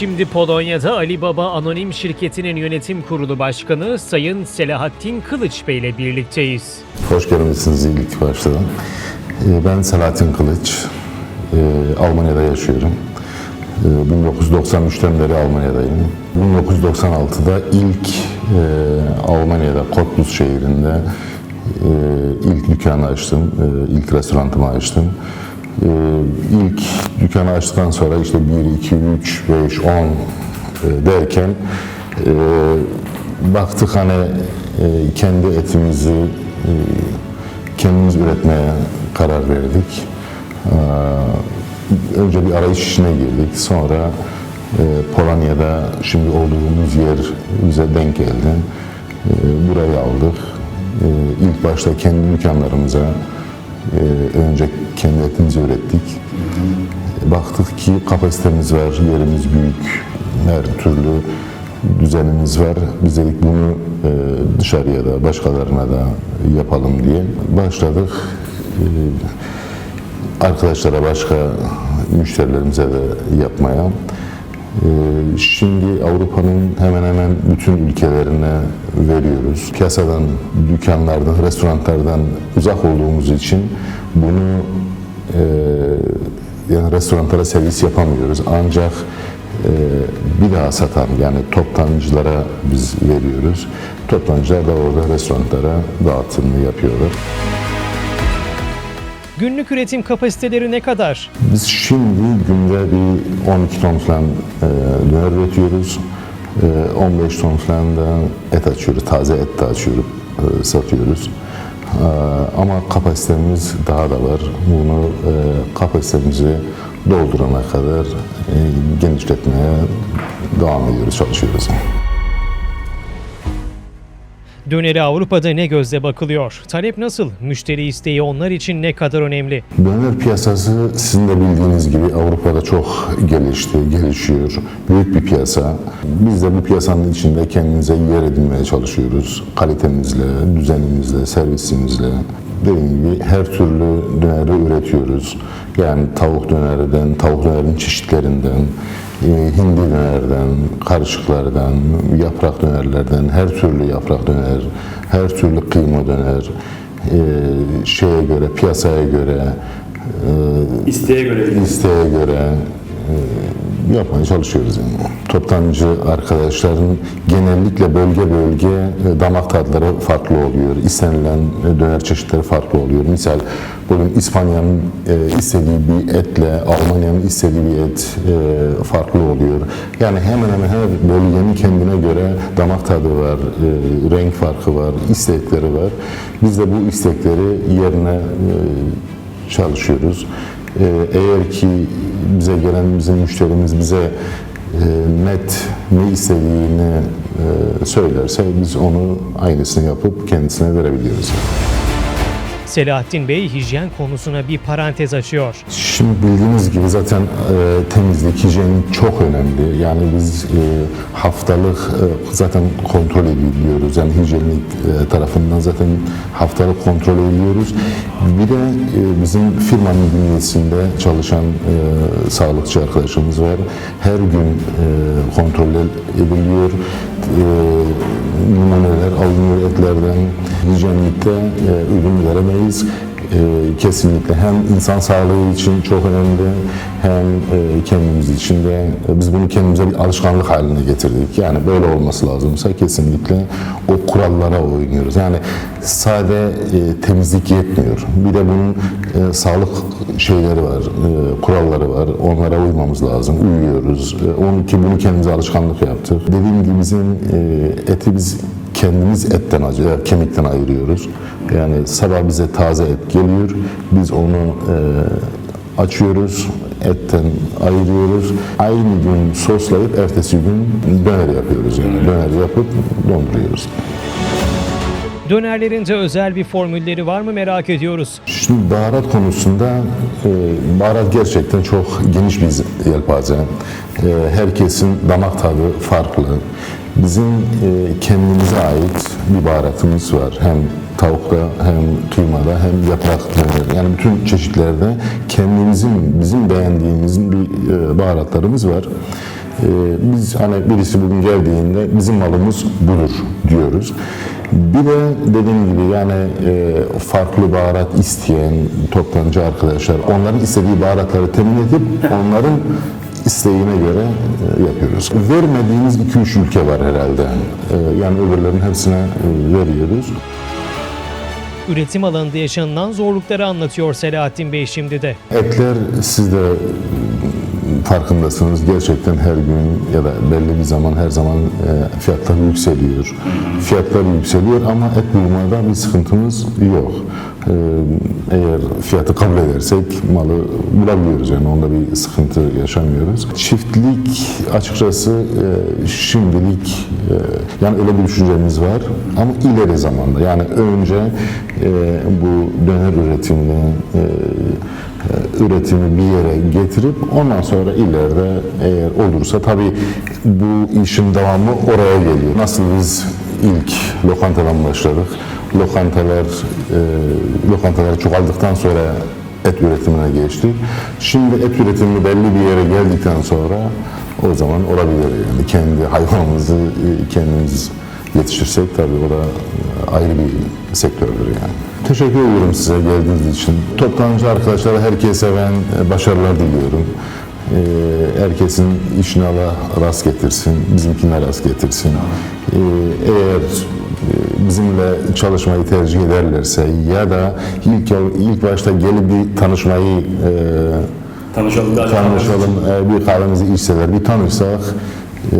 Şimdi Polonya'da Ali Baba Anonim Şirketi'nin yönetim kurulu başkanı Sayın Selahattin Kılıç Bey ile birlikteyiz. Hoş gelmişsiniz ilk başta. Ee, Ben Selahattin Kılıç. Ee, Almanya'da yaşıyorum. Ee, 1993'ten beri Almanya'dayım. 1996'da ilk e, Almanya'da Cottbus şehrinde e, ilk dükkanı açtım. e, ilk restoranımı açtım. Ee, İlk dükkanı açtıktan sonra işte 1, 2, 3, 5, 10 e, derken e, baktık hani e, kendi etimizi e, kendimiz üretmeye karar verdik. Ee, Önce bir arayış işine girdik. Sonra e, Polonya'da şimdi olduğumuz yer bize denk geldi. E, Burayı aldık. E, İlk başta kendi dükkanlarımıza e, önce kendi etimizi ürettik. Baktık ki kapasitemiz var, yerimiz büyük, her türlü düzenimiz var. Biz dedik bunu e, dışarıya da, başkalarına da yapalım diye başladık. E, arkadaşlara, başka müşterilerimize de yapmaya. E, şimdi Avrupa'nın hemen hemen bütün ülkelerine veriyoruz. Piyasadan, dükkanlardan, restoranlardan uzak olduğumuz için bunu e, yani restoranlara servis yapamıyoruz. Ancak e, bir daha satan yani toptancılara biz veriyoruz. Toptancılar da orada restoranlara dağıtımını yapıyorlar. Günlük üretim kapasiteleri ne kadar? Biz şimdi günde bir 12 ton falan e, döner üretiyoruz. E, 15 ton falan da et açıyoruz. Taze et de açıyoruz, e, satıyoruz. E, ama kapasitemiz daha da var. Bunu e, kapasitemizi doldurana kadar e, genişletmeye devam ediyoruz, çalışıyoruz. Döneri Avrupa'da ne gözle bakılıyor? Talep nasıl? Müşteri isteği onlar için ne kadar önemli? Döner piyasası sizin de bildiğiniz gibi Avrupa'da çok gelişti, gelişiyor. Büyük bir piyasa. Biz de bu piyasanın içinde kendimize yer edinmeye çalışıyoruz. Kalitemizle, düzenimizle, servisimizle. Dediğim gibi her türlü döneri üretiyoruz. Yani tavuk dönerinden, tavuk dönerin çeşitlerinden, hindi dönerden, karışıklardan, yaprak dönerlerden, her türlü yaprak döner, her türlü kıyma döner, e, şeye göre, piyasaya göre, İsteğe göre. isteğe göre yapmaya çalışıyoruz yani. Toptancı arkadaşların genellikle bölge bölge e, damak tadları farklı oluyor. İstenilen e, döner çeşitleri farklı oluyor. Misal bugün İspanya'nın e, istediği bir etle Almanya'nın istediği bir et farklı oluyor. Yani hemen hemen her bölgenin kendine göre damak tadı var, renk farkı var, istekleri var. Biz de bu istekleri yerine çalışıyoruz. Ee, Eğer ki bize gelen bizim müşterimiz bize e, net ne istediğini e, söylerse biz onu aynısını yapıp kendisine verebiliyoruz. Selahattin Bey hijyen konusuna bir parantez açıyor. Şimdi bildiğiniz gibi zaten e, temizlik, hijyen çok önemli. Yani biz e, haftalık e, zaten kontrol ediliyoruz. Yani hijyenik e, tarafından zaten haftalık kontrol ediyoruz. Bir de e, bizim firmanın bünyesinde çalışan e, sağlıkçı arkadaşımız var. Her gün e, kontrol ediliyor. E, numuneler alınıyor etlerden. Hijyenlikte e, ürün veremeyiz. E, kesinlikle hem insan sağlığı için çok önemli hem e, kendimiz için de e, biz bunu kendimize bir alışkanlık haline getirdik. Yani böyle olması lazımsa kesinlikle o kurallara uymuyoruz. Yani sade e, temizlik yetmiyor. Bir de bunun sağlık şeyleri var, kuralları var. Onlara uymamız lazım. Uyuyoruz. Onun ki bunu kendimize alışkanlık yaptık. Dediğim gibi bizim eti biz kendimiz etten acı, kemikten ayırıyoruz. Yani sabah bize taze et geliyor. Biz onu e, açıyoruz, etten ayırıyoruz. Aynı gün soslayıp ertesi gün döner yapıyoruz. Yani döner yapıp donduruyoruz. Dönerlerinde özel bir formülleri var mı merak ediyoruz. Şimdi baharat konusunda e, baharat gerçekten çok geniş bir yelpaze. E, herkesin damak tadı farklı. Bizim e, kendimize ait bir baharatımız var. Hem tavukta hem kıymada hem yaprak döner. Yani bütün çeşitlerde kendimizin, bizim beğendiğimiz bir e, baharatlarımız var. biz hani birisi bugün geldiğinde bizim malımız budur diyoruz. Bir de dediğim gibi yani e, farklı baharat isteyen toptancı arkadaşlar onların istediği baharatları temin edip onların isteğine göre e, yapıyoruz. Vermediğimiz 2-3 ülke var herhalde. E, yani öbürlerin hepsine e, veriyoruz. Üretim alanında yaşanılan zorlukları anlatıyor Selahattin Bey şimdi de. Etler siz de farkındasınız. Gerçekten her gün ya da belli bir zaman her zaman fiyatlar yükseliyor. Fiyatlar yükseliyor ama et bulmada bir sıkıntımız yok. E, Eğer fiyatı kabul edersek malı bulabiliyoruz yani onda bir sıkıntı yaşamıyoruz. Çiftlik açıkçası e, şimdilik e, yani öyle bir düşüncemiz var ama ileri zamanda yani önce e, bu döner üretimini üretimi bir yere getirip ondan sonra ileride eğer olursa tabii bu işin devamı oraya geliyor. Nasıl biz ilk lokantadan başladık. Lokantalar e, lokantalar çoğaldıktan sonra et üretimine geçtik. Şimdi et üretimi belli bir yere geldikten sonra o zaman olabilir yani kendi hayvanımızı e, kendimiz yetiştirsek tabii o da e, ayrı bir sektördür yani. Teşekkür ediyorum size geldiğiniz için. Toptancı arkadaşlara herkese ben e, başarılar diliyorum. E, Herkesin işine Allah rast getirsin, bizimkine rast getirsin. E, Eğer e, bizimle çalışmayı tercih ederlerse ya da ilk ilk başta gelip bir tanışmayı e, Tanışalım. tanışalım, e, bir kahvemizi içseler, bir tanışsak e,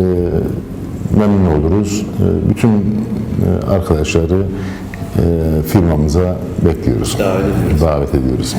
memnun oluruz. E, bütün e, arkadaşları e, firmamıza bekliyoruz. Davet ediyoruz. Davet ediyoruz.